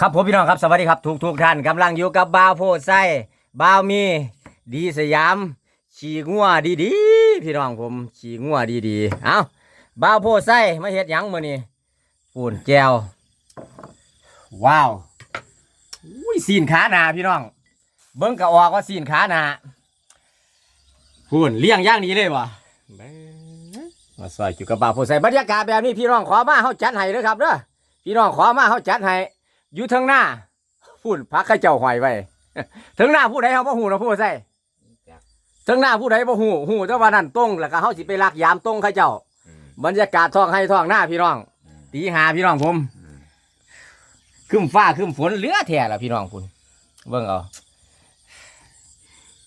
ครับผมพี่น้องครับสวัสดีครับทุกทุกๆท่านกำลังอยู่กับบ่าวโพดไส้บ่าวมีดีสยามขี่งัวดีดีๆพี่น้องผมขี่งัวดีดีๆเอ้าบ่าวโพดไส้มาเฮ็ดหยังมื้อนี้ปูนแก้วว้าวอุ้ยซีนขาหนาพี่น้อง เบิ่งกะออกว่าซีนขาหนาพูนเลี้ยงอย่างนี้เลยวะมาซอยอยู่กับบ่าวโพดไส้บรรยากาศแบบนี้พี่น้องขอมาเฮาจัดให้เด้อครับเด้อพี่น้องขอมาเฮาจัดให้ อยู่เทางหน้าพูดพักข้าเจ้าหอยไว้เทางหน้าผู้ใดเขาบ่หูนะผู้ใส่เทางหน้าผู้ใดบ่หูหูแต่ว่านั่นตรงแล้วก็เฮาสิไปลักยามตรงข้าเจ้า บรรยากาศท้องให้ท้องหน้าพี่น้องตีหาพี่น้องผมขึ้นฟ้าขึ้นฝนเหลือแท้ละพี่น้องคุณเบิ่งเอา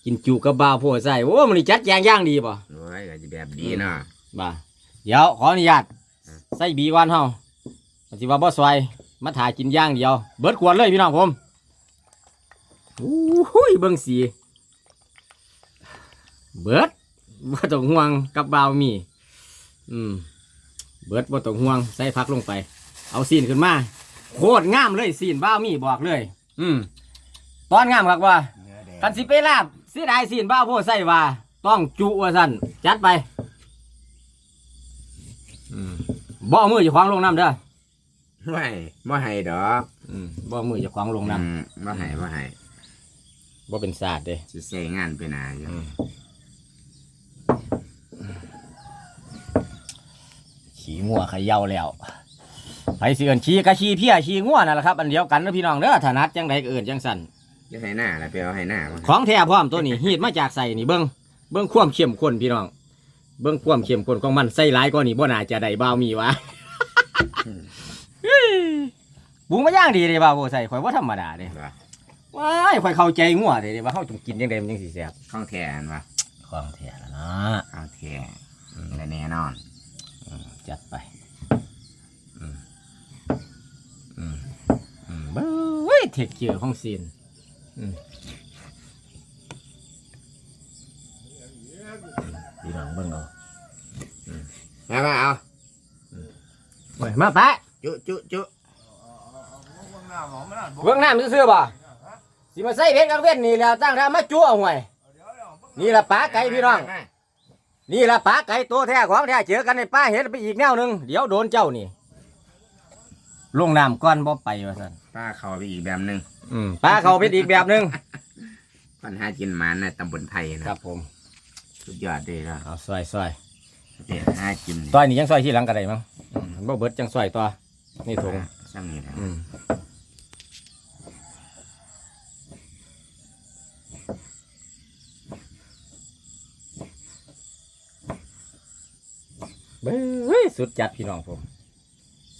กินจุกับบ่าวโพดใส่โอ้มันนี่จัดแจงอย่างดีป่ะโอ้ยก็จะแบบดีเนาะบ่าเดี๋ยวขออนุญาตใส่บีวันเฮาสิว่าบ่ซอย มาถ่ายกินย่างเดียว เบิดขวดเลยพี่น้องผมอู้ยเบิ่งสี เบิดบ่ต้องห่วงกับบ่าวมี อืม เบิดบ่ต้องห่วงใส่พักลงไป เอาซีนขึ้นมา โคตรงามเลยซีนบ่าวมีบอกเลย อืม ตอนงามครับว่าเนื้อแดงกันสิไปลาบเสียดายสินบ้าโพดใส่ว่า ต้องจุว่าสั่นจัดไปบ่เอามือจะควางลงน้ำเด้อ ไม่ไม่ให้ดอกอืมบ่เอามือจะคว้างลงน้อืมไม่ให้ไม่ให้ำบ่เป็นศาสตร์เด้สิใส่งานไปหนาอยู่ขี่งัวเขย่าแล้วไปสิเอินขี่กะขี่เพี้ยขี่งัวนั่นแหละครับอันเดียวกันนะพี่น้องเด้อถนัดจังใดก็เอินจังสั่นจะให้หน้าละไปเอาให้หน้ามาของแท้พร้อมตัวนี้ฮีดมาจากใส่นี่เบิ่งเบิ่งความเข้มข้นพี่น้อง เบิ่งความเข้มข้นของมันใส่หลายกว่านี่บ่น่าจะได้บ่าวมีวะ ปรุงมาย่างดีเลยบ่าวโพดใส่ข่อยว่าธรรมดาเด้ว่าว้ายข่อยเข้าใจงัวเลยเด้ว่าเฮาต้องกินจังไดมันจังสิแซ่บข้องแทนวะของแท้แล้วนะข้องแทนและแน่นอนจัดไปอืมอืมอืมเบ้ยเทคเจอร์ของซีนอืมพี่น้องเบิ่งเอามามาเอา โอ้ยมาปะ จุจุจุเบิ่งน้ำซื่อๆบ่สิมาใส่เพชรกังเว้นนี่แล้วตั้งท่ามาจั่วห่วย นี่ละปลาไก่พี่น้อง นี่ละปลาไก่ตัวแท้ของแท้เจอกันในป้าเห็นไปอีกแนวหนึ่งเดี๋ยวโดนเจ้านี่ ลงน้ำก้อนบ่ไปว่าซั่นป้าเขาไปอีกแบบหนึ่งอืมปลาเขาเป็นอีกแบบหนึ่งปัญหากินหมันในตำบลไทยนะครับผมสุดยอดเลยครับเอาซอยซอยเด็ดหากิน ซอยนี่ยังซอยที่หลังก็ได้มั้งบ่เบิดจังซอยต่อ นี่ถุงช่างนี่นะอืมเบ้ยสุดจัดพี่น้องผม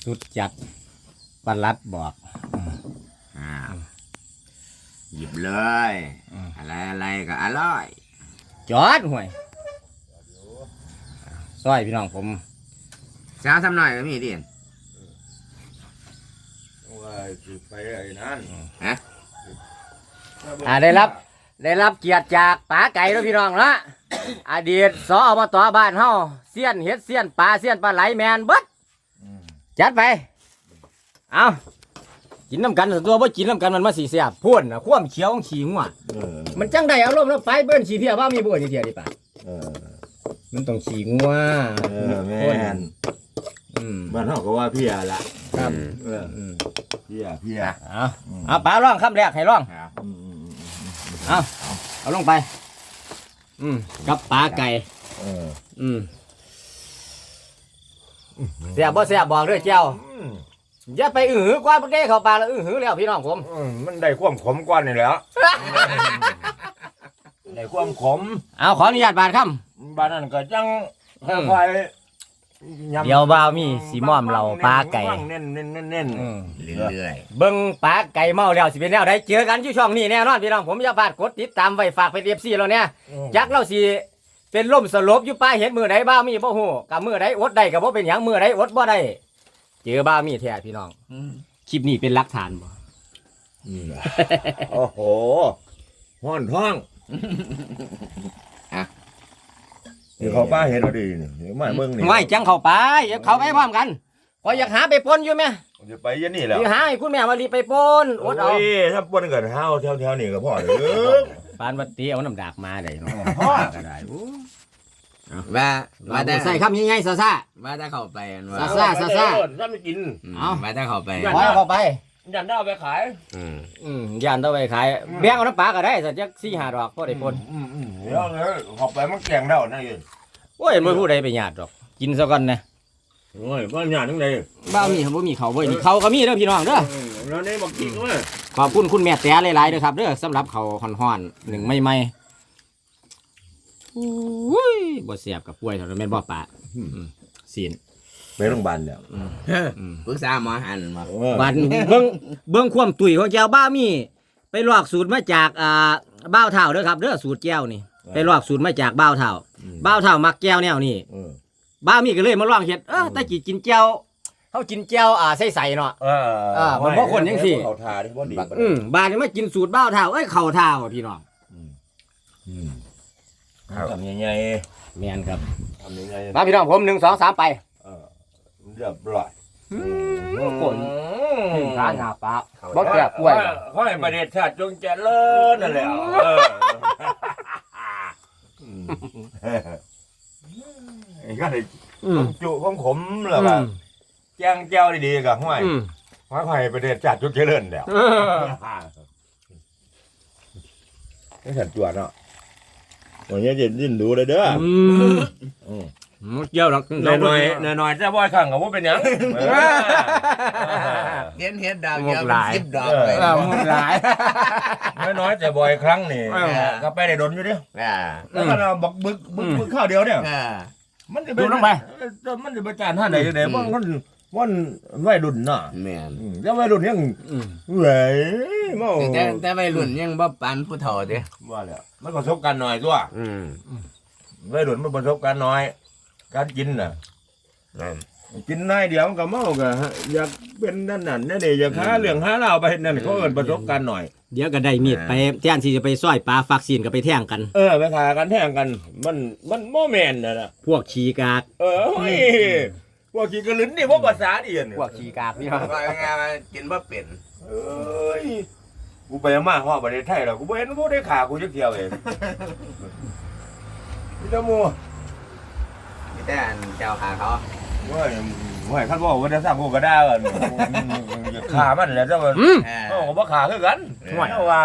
สุดจัดปันลัดบอกอ้าวหยิบเลยอืมอะไรอะไรก็อร่อย จอดห่วยซอยพี่น้องผมสาวทำหน่อยก็มีดิว่าสิ ไปไอ้นั่นฮะอ่าได้รับได้รับเกียรติจากป๋าไก่แล้วพี่น้องละอดีตสอบตบ้านเฮาเสี้ยนเฮ็ดเสี้ยนปลาเสี้ยนปลาไหลแมนเบิดจัดไป เอากินน้ำกันส่วนตัวบ่กินน้ำกันมันมาสีเสียบพ่นนะความเขียวของขี้งัวเออมันจังได้อารมณ์แล้วไฟเบิ้นขี้เพียว่ามีบ่นี่เทียดิป่ะเออมันต้องขี้งัวเออแม่นอืม บ้านเฮาก็ว่าเพียละครับเอออืมเพียเพียเอาเอาปลาล่องคำแรกให้ล่องครับอืมอืมอืมเอาเอาลงไป อืมกับปลาไก่ เอออืมเสียบบ่เสียบบอกด้วยเจ้าอืมอย่าไปอื้อหือกว่าเมื่อกี้เข้าปลาแล้วอื้อหือแล้วพี่น้องผมอืมมันได้ความขมกว่านี่แหล้วได้ความขมเอาขออนุญาตบาดคบ้านนั้นก็จังอืมค่อยๆำ เดี๋ยวบ่าวมีสีม่อมเราปลาไก่เน้นเน้นเน้นเน้นอืมเรื่อยเบิ่งปลาไก่เมาแล้วสิเป็นแนวใดเจอกันอยู่ช่องนี้แน่นอนพี่น้องผมอย่าพลาดกดติดตามไว้ฝากเป็น FC เราเนี่ยจักเราสิเป็นล่มสลบอยู่ป้าเห็นมือใดบ้าวมีบ่ฮู้กับมือใดอดได้ก็บ่เป็นหยังมือใดอดบ่ได้เจอบ้าวมีแท้พี่น้องคลิปนี้เป็นหลักฐานบ่อืมโอ้โหห้อนท้อง นี่เขาป้าเห็นเอาดีนี่เดี๋ยวมาเบิ่งนี่ไม่จังเข้าไปอย่าเข้าไปพร้อมกันขอยอยากหาไปปนอยู่ไหมจะไปยันนี่แหล้วสิหาให้คุณแม่มารีไปปนอดเอาโอ้ยถ้าปนกันห้าวแถวๆนี่ก็พอเด้อปานวัดตีเอาน้ำดากมาได้เนาะพ่อก็ได้โอ้ว่าว่าว่าแต่แต่ใส่คำยังไงซะซะว่าถ้าเข้าไปอันว่า ซาซ่าซาซ่า ถ้าไม่กินอืมเอา ว่าถ้าเข้าไปขอให้เข้าไป ยันได้เอาไปขายอืมอืมย่านต้องไปขายแบ่งเอาน้ำปลาก็ได้สักจักสี่ห้าดอกพอได้ปนอืมอืมเดี๋ยวเลยเข้าไปมันแกงแล้วนั่นเองโอ้ยไม่พูดใดไปหยาดดอก กินซะก่อนนะโอ้ยบ้านหยาดทั้งใดบ้ามีเขาบ่มีเขาเว้ยนี่เขาก็มีเด้อพี่น้องเด้อแล้วนี่บอกกินก็มาขอบคุณคุณแม่แต่หลายๆเด้อครับเด้อสำหรับเขาวฮ้อนๆหนึ่งไม่ไม่อุ้ยบ่เสียบกับป่วยเท่านั้นแม่นบ่ปะอืมศีล ไปโรงพยาบาลแล้ว ปรึกษาหมอหันมาบัดเบิ่งเบิ่งความตุ๋ยของแก้วบ้ามี ไปลอกสูตรมาจากอ่าบ้าวเท่าเด้อครับเด้อสูตรแก้วนี่ไปลอกสูตรมาจากบ้าวเท่าบ้าวเท่ามักแก้วแนวนี่เออบ้ามีก็เลยมาลองเฮ็ดเออแต่กี้กินแก้วเฮากินแก้วอ่าใสๆเนาะเอออ่ามันบ่คนจังสิ เขาทาที่บ่ดีอืมบาดนี้มากินสูตรบ้าวเท่าเอ้ยเข่าเท่าอะพี่น้องอืมทำยังไงแม่นครับทำยังไงมาพี่น้องผมหนึ่งสองสามไปเออเรียบร้อยโอ้โหขาหน้าปากบ่แก่ป่วยขอให้ประเทศชาติจงเจริญนั่นแหละเอออืมไอ้ก็ได้อืมจุของขมแล้วก็แจ้งแจ้วดีๆกับห้วยอืมขอให้ประเทศชาติจงเจริญแล้วเออนี่ฉันจวดเนาะวันนี้จะดิ้นดูเลยเด้ออื มอืมหมดเกี่ยวหรอกหน่อยหน่อยหน่อยหน่อยแต่บ่อยครั้งก็บ่เป็นหยังเห็นเห็ดดาวเดียวเป็นสิบดอกเลยเออหมดหลายน้อยน้อยแต่บ่อยครั้งนี่เออก็ไปได้ดนอยู่ดิอ่าแล้วก็เราบักบึกบึกบึกข้าวเดียวเนี่ยอ่ามันจะดูลงไปเออมันจะไปจานท่าไหนจังได๋มันมันมันวัยรุ่นน่ะแม่นอืมแล้ววัยรุ่นยังอืมเว้ยเมาแต่แต่วัยรุ่นยังบ่ปานผู้เฒ่าเด้ว่าแล้วมันประสบการณ์น้อยตัวอืมวัยรุ่นมันประสบการณ์น้อย การกินน่ะกินนายเดียวมันก็เมาก็อยากเป็นนั่นนั่นนั่นนี่อยากหาเรื่องหาเล่าวไปนั่นเขาเอิ้นประสบการณ์หน่อย เดี๋ยวก็ได้มีดไปแทนที่จะไปซอยปลาฟักซีนก็ไปแท่งกัน เออไปขากันแท่งกัน มันมันโมแมนน่ะนะพวกขี้กาก เออเฮ้ยพวกขี้กระลืนนี่พวกภาษาเดียนพวกขี้กากพี่น้องว่าไงว่ากินบ่เป็นเอ้ยกูไปมาฮอดประเทศไทยแล้วกูบ่เห็นผู้ได้ขากูจักเที่ยวเองพี่ตะมูมี แต่อันเจ้าขาเขา เว้ยเว้ยคันบอกว่าจะสร้างกูก็ได้กันอยากขามันแหละแต่ว่าอืมอ่าเฮาก็บ่ขาคือกันห่วยเพราะว่า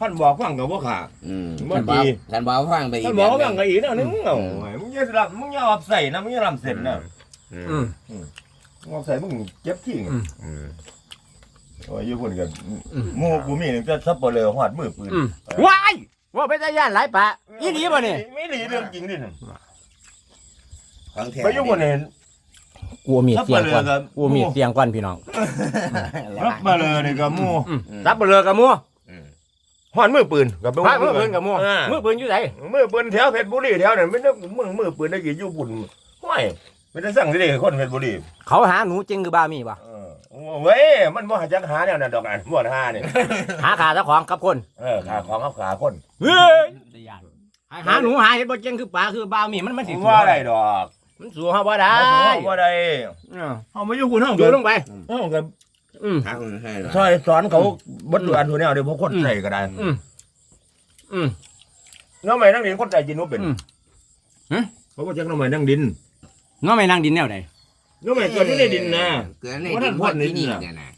ท่านบอกฟังก็บ่ขา อืมบ่ท่านบดีอกท่านบอกฟังไปอีกท่านบอกว่าแบบฟังก็อีกแนวนึงเอ้ามึงอย่าสลับมึงอย่าเอาใส่นะมึงอย่าลำเส้นนะอืมอืมงอกใส่มึงเจ็บขี้งอืม อืมโอ้ยอยู่คนกันอืมหมูกูมีหนึ่งจะซับเปลือหอดมือปืนอืมว้ายว่าเป็นตาย่านหลายปะอีดีบ่เนี่ยไม่หลีเรื่องจริงดิน่ะ ของแท้ไปอยู่คนเห็นกลัวมีดเสียงกวนซับเปลือครับ กลัวมีดเสียงกวนพี่น้องซับเปลือนี่กับหมูอืมรับเบลอกับมัวอืมหอดมือปืนกับพายมือปืนกับมัวอ่า มือปืนอยู่ไหนมือปืนแถวเพชรบุรีแถวนั้นไม่ต้องมือมือปืนได้กี่อยู่บุญห้วยไม่ได้สั่งสิเด็กคนเพชรบุรีเขาหาหนูจริงคือบ้ามีปะเออเว้ยมันบ่หาจักหาแนวนั้นดอกอันบ่หานี่หาขาเจ้าของกับคนเออขาของกับขาคนเฮ้ยตาย่านหาหนูหาเห็ดบ่จริงคือปลาคือบ้ามีมันมันสิว่าได้ดอก มันสู้เฮาบ่ได้ว่าได้เออเฮามาอยู่คุณเฮาดูเกินลงไป เฮากันอืมทางให้เหรอซอยสอนเขาบรรลุอันทุนแนวเดี๋ยวพวกคนใส่ก็ได้อืมอืม น้องใหม่นั่งดินคนใส่จินว่าเป็นอืมฮะเพราะว่าจักน้องใหม่นั่งดินน้องไม่นั่งดินแนวใดน้องใหม่เกิดที่ในดินนะ เกิดในว่าดิท่านนพ่พ่อนนี่นี่น่ะเนี่ยนะ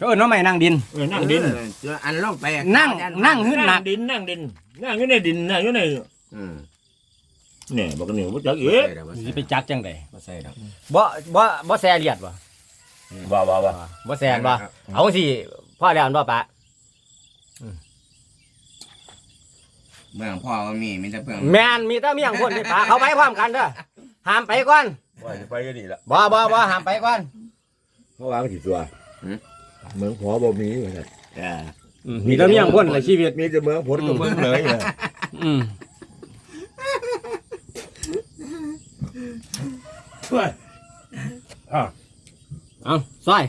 เออน้องไม่นั่งดิน เออนั่งดิน เออเจออันลงไปนั่ง นั่งขึ้นหนัก ดินนั่งดินนั่งอยู่ในดินนั่งอยู่ในอืม เนี่ยบอกกันนี่ว่าจักเอ๊ะสิไปจักจังไดบ่ใส่ดอกบ่บ่บ่แซ่เลียดบ่ว้าวว้าวว้าวบ่แซ่บ่เอาสิพ่อแล้วอันบ่ปะเมืองพ่อก็มีมีแต่เพื่อนแม่นมีแต่เมียงคนนี่ปะเขาไปพร้อมกันเด้อห้ามไปก่อนว่าจะไปก็ดีละบ่บ่บ่ห้ามไปก่อนเพราะวางกี่ตัวเมืองพอบ่มีว่าซั่นอ่ามีแต่เมียงคนในชีวิตมีแต่เมืองผลกับเมืองเลยเนี่ ยอืมอะเอาซอย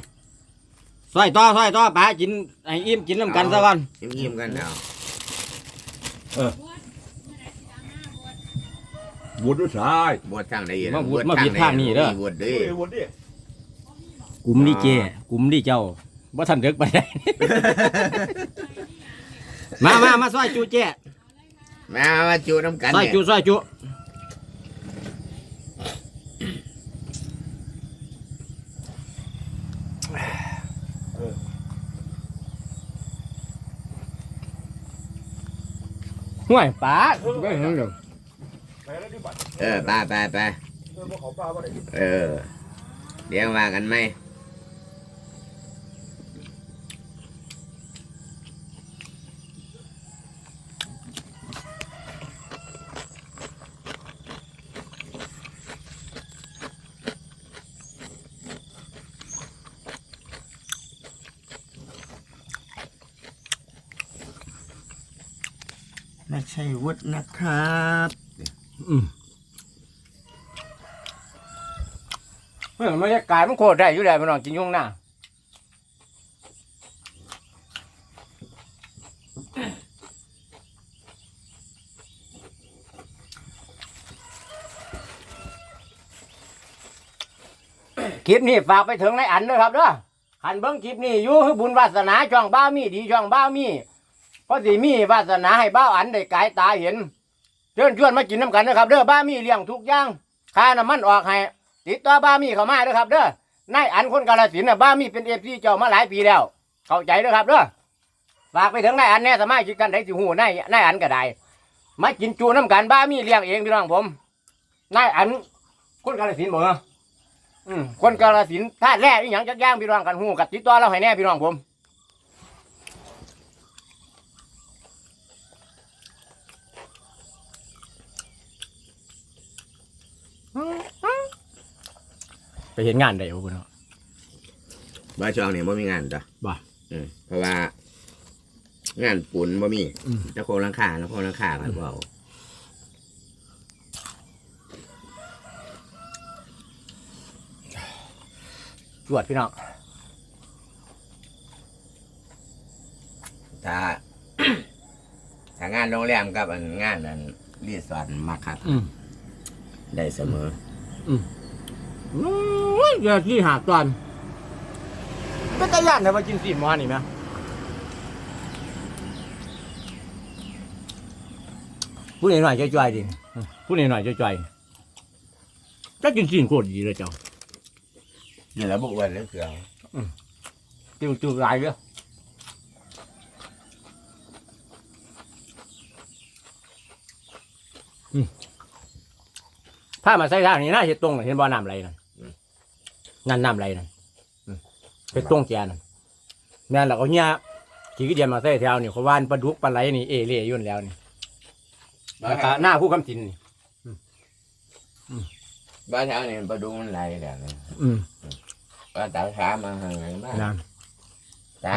ซอยต่อซอยต่อปะกินให้อิ่มกินน้ำกันซะก่อนยิ้มๆกันเอาบุญด้วยสายบวชทางใดอีกมาบุดมาบิดทางนี้เด้อบวชเด้เอ้ยบุญดิกลุ่มดีเจกลุ่มดีเจ้าบ่ทันเด็กไปได้ มามามาซอยจูเจมามาจูน้ำกันซอยเนี่ยจูซอยจู ห่วยป้าไปเห็นอไปแล้วที่บัตรเออไปไปไปเออเขาป้าเออ เดี๋ยวว่ากันไหมใช่วุฒิ นะครับอืมเฮ้ยมันจะกลายมันโคตรได้อยู่ได้พี่น้องกินยุ่งหน้าคลิปนี้ฝากไปถึงในอันด้วยครับเด้อขันเบิ้งคลิปนี้อยู่ให้บุญวาสนาช่องบ้ามีดีช่องบ้ามี เพราะสิมีวาสนาให้บ้าอันได้กายตาเห็นเชิญชวนมากินน้ำกันนะครับเด้อบ้ามีเลี้ยงทุกอย่างค่าน้ำมันออกให้ติดต่อบ้ามีเข้ามาเด้อครับเด้อนายอันคนกาลสินน่ะบ้ามีเป็นเอฟซีเจ้ามาหลายปีแล้ว เข้าใจเด้อครับเด้อฝากไปถึงนายอันแน่สามารถคิดกันได้สิหูนายนายอันก็ได้มากินจูน้ำกันบ้ามีเลี้ยงเองพี่น้องผมนายอันคนกาลสินธุ์บ่เหรอคนกาลสินธุ์ธาตุแร่อีหยังจักย่างพี่น้องกันหูกับติดต่อเราให้แน่พี่น้องผม ไป เห็นงานได้บ่พี่น้องบ้านช่องนี่บ่มีงานจ้ะบ่อืมเพราะว่า งานปุ่นบ่มีอืม แล้วโครงหลังคาแล้วโครงหลังคาก็บ่เอาจวดพี่น้องถ้า ถ้างานโรงแรมกับอันงานอันรีสอร์ทมาคัดอืม ได้เสมอโอ้ยเดี๋ยวที่หาตอนเป็นตะย่านแต่ว่ากินสีหมอนี่ไหมพูดหน่อยๆจ่อยๆดิพูดหน่อยๆจ่อยๆจะกินสีโคตรดีเลยเจ้านี่แหละบุกวันเรื่องเกลือจิ้วจิ้วลายเลยอืม ถ้ามาใส่ทางนี้นะเห็ดตรงน่ะเห็นบ่อน้ำไหลนั่นนั่นน้ำไหลนั่นอืมเห็ดตรงแกนั่นแม่นแล้วก็เนี่ยขี่กระเดียนมาใส่แถวนี่เขาว่านปลาดุกปลาไหลนี่เอเล่ยุ่นแล้วนี่แล้วก็หน้าผู้คำตินนี่บ้านเช้านี่ปลาดุกมันไหลแบบนี้อืมว่าตาช้ามาห่างไงบ้างนะตา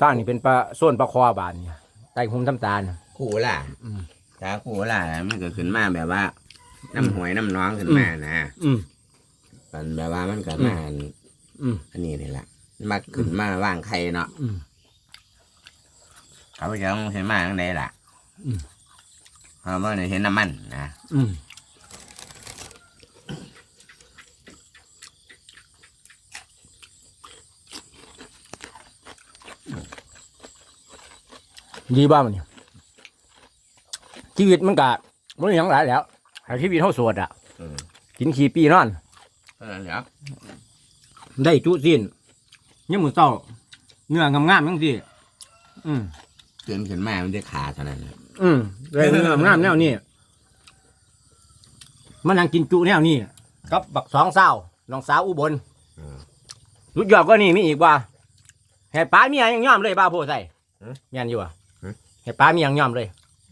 ทางนี่เป็นปลาส้นปลาคอบานเนี่ยไตหุ่มน้ำตาลคู่ล่ะอืมตาคู่ล่ะมันก็ขึ้นมาแบบว่า น้ำหวยน้ำน้องขึ้นมานะอืมมันแบบว่ามันก็มาอันอืมอันนี้นี่แหละมาขึ้นมาว่างไข่เนาะอืมเขาไปจะต้องเห็นมาทั้งใดล่ะอืมเพราะว่าเห็นน้ำมันนะอืมดีบ้ามันเนี่ยชีวิตมันกะมันอหยังหลายแล้ว หาชีวิตเท่าสวดอะอืมกินขี้ปีนอน เท่านั้นเหรอได้จุสิ้นยังมือเศร้าเนื้องามๆทั้งที่อืมตื่นขึ้นมามันจะขาดเท่านั้นน่ะอืมได้เนื้องามๆแนวนี้มันนั่งกินจุแนวนี้กับบักสองเศร้าน้องสาวอุบลอืมสุดยอดก็นี่มีอีกว่าเห็ดปลาเมียยังย่อมเลยบ้าโพใส่หือแม่นอยู่อะหือเห็ดปลาเมียยังย่อมเลย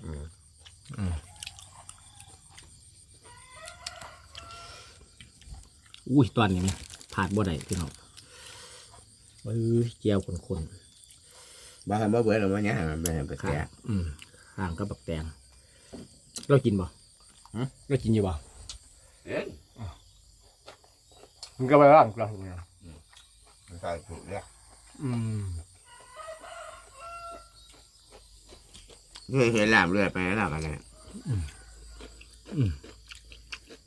อืม อุ้ยตอนนี้ไหมผาดบ่ได้พี่น้องเอ้ยเจียวคนบ้าบ่เบื่อหรอกว่าเนี่ยมันเป็นไปๆข้าแก่งอืมข้างก็บักแตงเรากินบ่หือเรากินอยู่บ่เอ๊ะมันก็ไปว่างกลางใช่ถูกแล้วอืมเคยเห็นลาบเลือดไปแล้วกันเนี่ย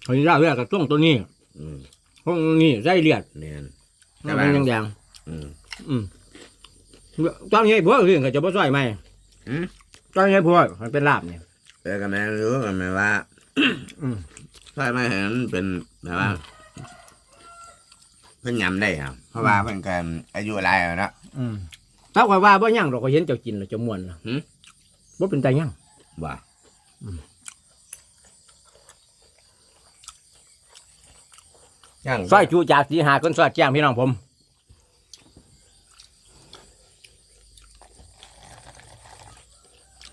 เขาจะเลือดกับช่วงตัวนี้ อืม ช่วงนี้ใส่เลือดเนี่ยอมันยังแดงอืมอืมตอนนี้พวกเรื่องก็จะบ่ซอยไหมอืมตอนนี้พวกมันเป็นลาบเนี่ยเออก็แม่รู้ก็แม่ว่าอืมใช่ไม่เห็นเป็นแบบว่าเพิ่นยำได้ครับเพราะว่าเพิ่นก็อายุหลายแล้วเนาะอืมถ้าข่อยว่าบ่ย่างเราก็เห็นเจ้ากินแล้วเจะม่วนนะหืมบ่เป็นใจย่างว่าอืม ย่างซอยจูจากสีหาคนซอยแจ้งพี่น้องผม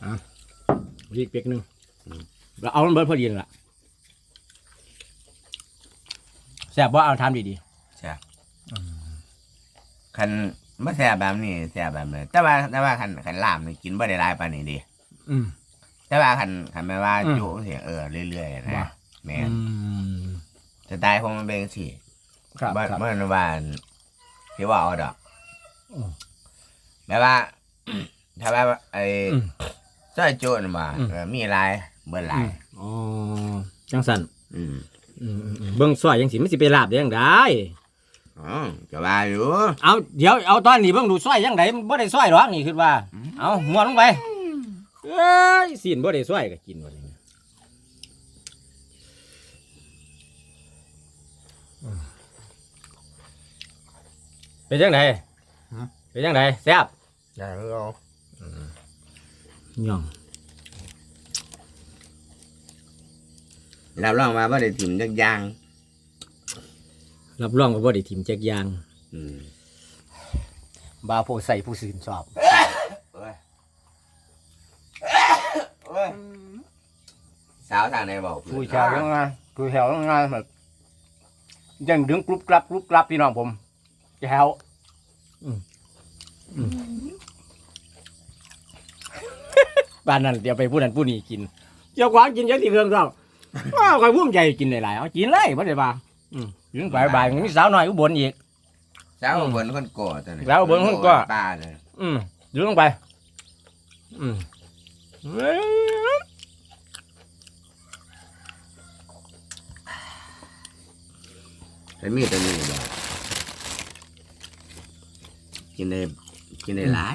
อะอีกเปียกหนึงเราเอามันเบิดพอดีนั่นล่ะแซ่บบ่เอาทำดีใช่คันไม่แซ่บแบบนี้แซ่บแบบนี้แต่ว่าแต่ว่าคันคันลามนี่กินบ่ได้หลายปานนี้ดิๆอืมแต่ว่าคันคันแม่ว่าอืมจุเสียเออเรื่อยๆว่านะแม่ นอืมสไตล์ของมันเป็นสิครับบ่ครับบ่นว่าที่ว่าเอาดอกอืมแม่ว่า ถ้าว่าไอ้อืมซอยจุนว่าอืม เออมีหลายเบิ่หลายอ๋อจังสันอืมอืมอืมอืมเบิ่งซอยยังสิมันสิไปลาบได้ยังได้อ๋อก็ว่าอยู่เอาเดี๋ยวเอาตอนนี้เบิ่งดูซอยยังไดมันบ่ได้ซอยหรอกนี่คือว่า เอาม้วนลงไปเอ้ยสินบ่ได้ซอยก็กินบ่ได้ เป็นจังไดเป็นจังไดแซ่บได้คือเอาย่องรับรองว่าบ่ได้ถิ่มจักอย่างรับรองว่าบ่ได้ทิมแจกอยาง อืมบาโพใส่ผู้สื่นชอบโอ้ยโอ้ยสาวทางไหนบอกผู้ชาวยังไงผู้แถวยังไงแบบยังดึงกรุบกรับกรุบกรับพี่น้องผม แถวอืมอืมบ้านนั้นเดี๋ยวไปผู้นั้นผู้นี้กิน เจ้าขวางกินยังที่เครื่องเจ้าว้าวใครพุ่มใจกินหลายๆเอากินเลยไม่ได้บ้าอืมกินไปบ่ายมีสาวน้อยอุบลอีกสาวบนคนโกตัวนี้สาวอุบลคนโก้ป้าเลยอืมดึงลงไป อืมเว้ยแต่มีแต่มีบ่ กินได้กินได้หลาย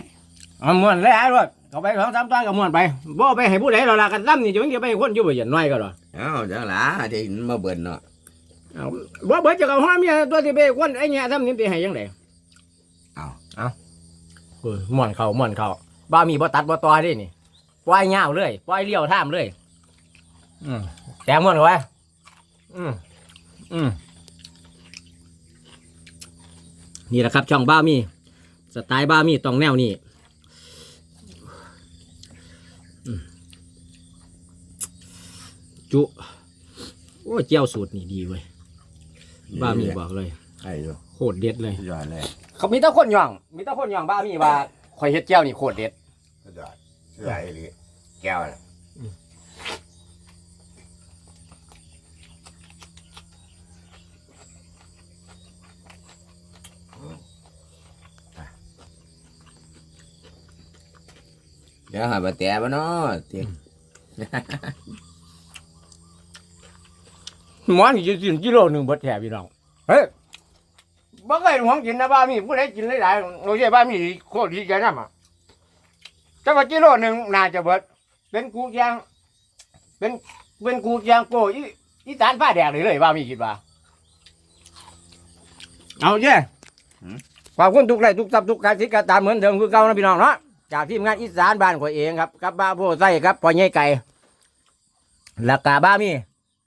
เอาม้วนเลยไอ้รถเขาไปสองสามตอนก็ม้วนไปบ่เอาไปให้ผู้ใดเราละกันซ้ำนี่จะมันจะไปให้คนอยู่บ่อย่างน้อยก็หรอเอ้าจังหลาที่มาเบิ่นเนาะเอาบ่เบิดจะเอาห้าเมียตัวที่ไปให้คนไอ้เนี่ยซ้ำนี่ไปให้ยังไงเอาเอาเออม้วนเขาม้วนเขาบ้ามีบ่ตัดบ่ต่อเด้นี่ปล่อยยาวเลยปล่อยเลี้ยวท่ามเลย อืมแตงม้วนเข้าไปอืมอืมนี่แหละครับช่องบ้ามี สไตล์บ้ามีต้องแนวนี้อืมจุ โอ้เจียวสูตรนี่ดีเว้ยบ้ามีบอกเลยใช่อยู่โคตรเด็ดเลยสุดยอดเลยเขามีแต่คนย่องมีแต่คนย่องบ้ามีว่าข่อยเฮ็ดเจียวนี่โคตรเด็ดสุดยอดสุดยอดอีหลีแก้วน่ะ เดี๋ยวหาบะแตะบ่เนาะเตียงหมอนี่จะกินกิโลหนึ่งเบดแถพี่น้องเฮ้ยบ่เคยหวงกินนะบ้ามีผู้ใดกินหลายๆโอ้ยบ้ามีโคตรดีใจนำอะแต่ว่ากิโลหนึ่งน่าจะเบิด เป็นกูยางเป็นเป็นกูยางโกอีอีสานผ้าแดงเลยเลยบ้ามีคิดว่าเอาเจ้ขอบคุณทุกไลค์ทุกซับทุกการติดตามเหมือนเดิมคือเก่านะพี่น้องเนาะ จากทีมงานอีสานบ้านข่อยเองครับกับบ้าโพไส้ครับพ่อใหญ่ไก่หลักกาบ้ามี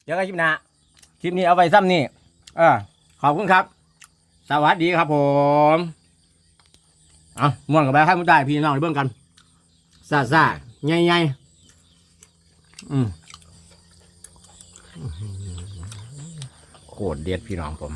เจอกันคลิปหน้าคลิปนี้เอาไว้ซ้ำนี่เออขอบคุณครับ สวัสดีครับผมเอาม่วนกับไปให้มุได้พี่น้องเบิ่งกันซาซาใหญ่ๆอืมโคตรเด็ดพี่น้องผม